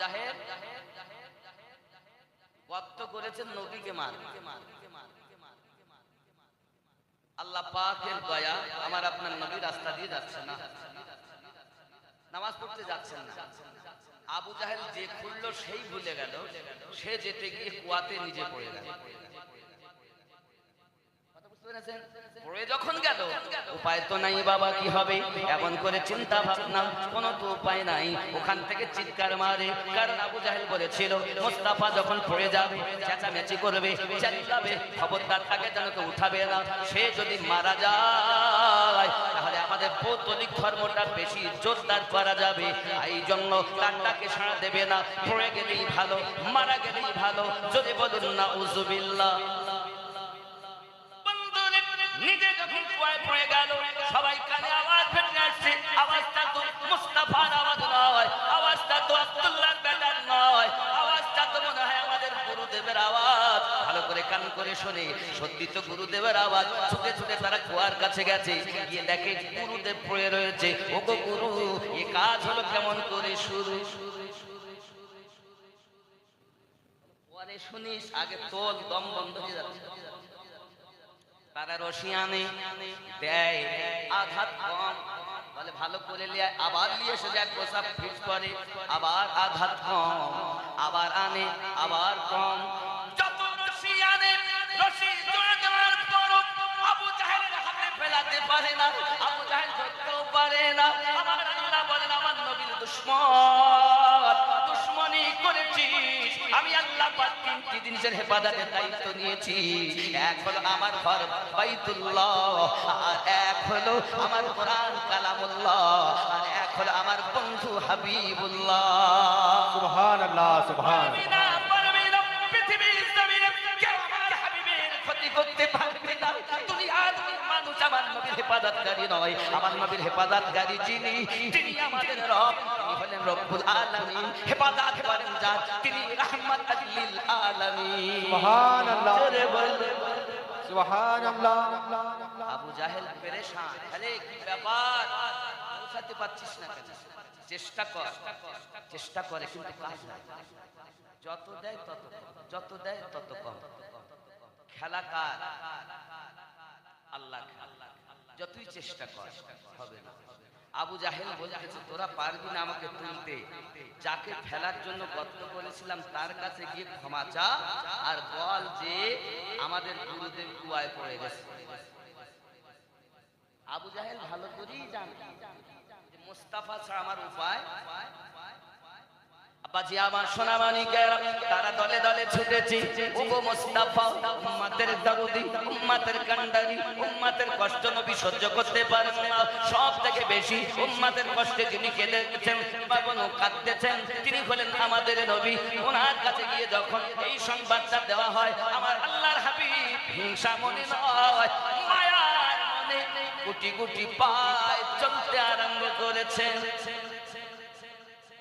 জাহেদ গর্ত করেছেন নবীকে মার। আল্লাহ পাকের দয়া আমার আপনার নবী রাস্তা দিয়ে যাচ্ছে না। নামাজ পড়তে যাচ্ছেন না। আবু জাহেল যে খুললো সেই ভুলে গেল, সে যেতে গিয়ে কুয়াতে নিজে পড়ে গেল? সে যদি মারা যায়, তাহলে আমাদের পৌতলিক ধর্মটা বেশি জোরদার করা যাবে। এই জন্য তারটাকে সাড়া দেবে না। পড়ে গেলেই ভালো, মারা গেলেই ভালো। যদি বলুন না নিজে গুরুদেব পড়ে রয়েছে। ও গুরু, এ কাজ হলো কেমন করে শুরু? পরে শুনিস, আগে তোল দম বন্ধ হয়ে যাচ্ছে। তারা রশিয়ানে দেয় আঘাত কম। বলে, ভালো করে লিয়ে আবার নিয়ে এসে যায় প্রসাব ফিট করে আবার আঘাত কম, আবার আনে, আবার কম। যত রশি আনে, রশি আবু হাতে ফেলাতে পারে না, আবু জাহেল ধরতেও পারে না। আমার আল্লাহ বলেন, আমার নবীর দুশ্মন তিনটি জিনিসের হেফাজতের দায়িত্ব নিয়েছি। এক হলো আমার ঘর বাইতুল্লাহ আর এক হলো আমার কোরআন কালামুল্লাহ আর এক হলো আমার বন্ধু হাবিবুল্লাহ। সুবহান। আল্লাহ হাবিবের করতে পারবে না। দুনিয়ার মানুষ আমার নবীর হেফাজতকারী নয়, আমার নবীর হেফাজতকারী যিনি, তিনি আমাদের রব, তিনি হলেন রব্বুল আলামিন। হেফাজত করেন যার, তিনি রাহমাতাল লিল আলামিন। সুবহান আল্লাহ। জোরে বলো। সুবহান আবু জাহেল পেরেশান আরে কি ব্যাপার পৌঁছাতে পারছিস না কেন চেষ্টা কর চেষ্টা করে কিন্তু কাজ যত দেয় তত যত দেয় তত কম খেলা আল্লাহ যতই চেষ্টা কর, হবে না। আবু জাহেল বলতেছে, তোরা পারবি না আমাকে তুলতে। যাকে ফেলার জন্য গর্ত করেছিলাম তার কাছে গিয়ে ক্ষমা চা আর বল যে আমাদের গুরুদেব কুয়ায় পড়ে গেছে। আবু জাহেল ভালো করেই জানে মোস্তাফা ছাড়া আমার উপায় আব্বাজি, আমার সোনামানিকের, তারা দলে দলে ছুটেছি। ওগো মোস্তাফা, উম্মাতের দারুদি উম্মাতের কান্ডারি, উম্মাতের কষ্ট নবী সহ্য করতে পারেন না। সব থেকে বেশি উম্মাতের কষ্টে যিনি কেঁদেছেন বাবনও কাঁদতেছেন, তিনি হলেন আমাদের নবী। ওনার কাছে গিয়ে যখন এই সংবাদটা দেওয়া হয়, আমার আল্লাহর হাবিব হিংসা মনে নয়, মায়ার মনে গুটি গুটি পায় চলতে আরম্ভ করেছেন।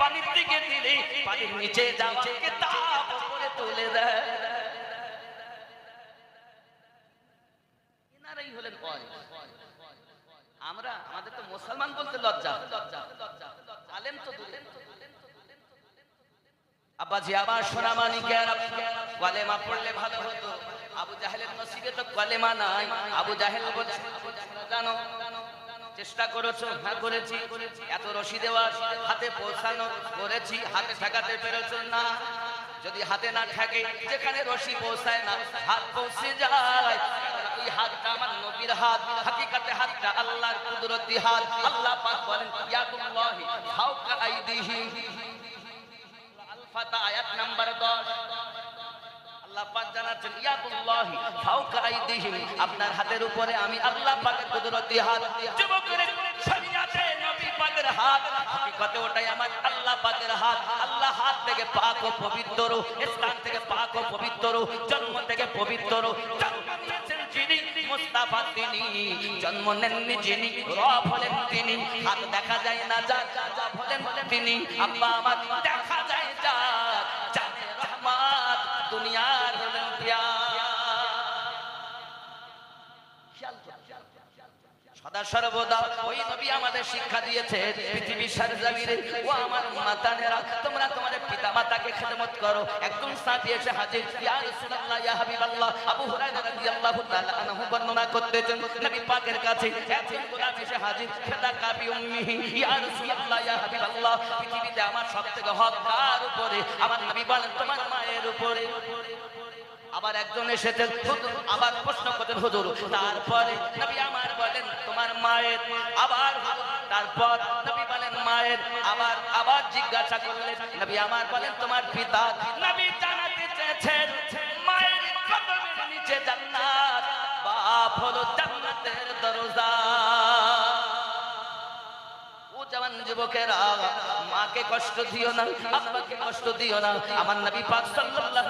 পানির দিকে দিলে পানির নিচে যাওয়াকে তাপ তুলে দেয়। হলেন আমরা, আমাদের তো মুসলমান বলতে লজ্জা। আলেম তো দূরে। আব্বাজি আবার সোনামানি জ্ঞান কলেমা পড়লে ভালো হতো। আবু জাহেলের নসিবে তো কলেমা নাই। আবু জাহেল বলছে চেষ্টা করেছ হ্যাঁ করেছি। এত রশি দেওয়া, হাতে পৌঁছানো করেছি, হাতে ঠেকাতে পেরেছ না। যদি হাতে না ঠেকে, যেখানে রশি পৌঁছায় না, হাত পৌঁছে যায়। হাত হাত। আল্লাহ আয়াত নাম্বার 10 আপনার হাতের উপরে আমি আল্লাহ পাকের কুদরতি হাত তিনি দেখা যায় না হলেন তিনি। আব্বা আমার দেখা যায় সর্বদা ওই নবী আমাদের শিক্ষা দিয়েছে পৃথিবী সারজামিনে ও আমার মাতানেরা তোমরা তোমাদের পিতা মাতাকে খেদমত করো। একজন সাথী হাজির, ইয়া রাসূলুল্লাহ, ইয়া হাবিবাল্লাহ। আবু হুরায়রা রাদিয়াল্লাহু তাআলা আনহু বর্ণনা করতেছেন, নবী পাকের কাছে একজন গোলাম এসে হাজির, ফেদা কাবি উম্মিহি, ইয়া রাসূলুল্লাহ, ইয়া হাবিবাল্লাহ। পৃথিবীতে আমার সবথেকে হক উপরে, আমার নবী বলেন, তোমার মায়ের উপরে। আবার একজন এসেছেন আবার প্রশ্ন করতেন হুজুর, তারপরে নবী আমার বলেন, তোমার মায়ের আবার তারপর নবী বলেন, মায়ের আবার আবার জিজ্ঞাসা করলেন। নবী আমার বলেন, তোমার পিতা নবী জানাতে চেয়েছেন, মায়ের কদমের নিচে জান্নাত, বাপ হলো জান্নাতের দরজা। যুবকেরা, মাকে কষ্ট দিও না, আব্বাকে কষ্ট দিও না। আমার নবী পাক সাল্লাল্লাহু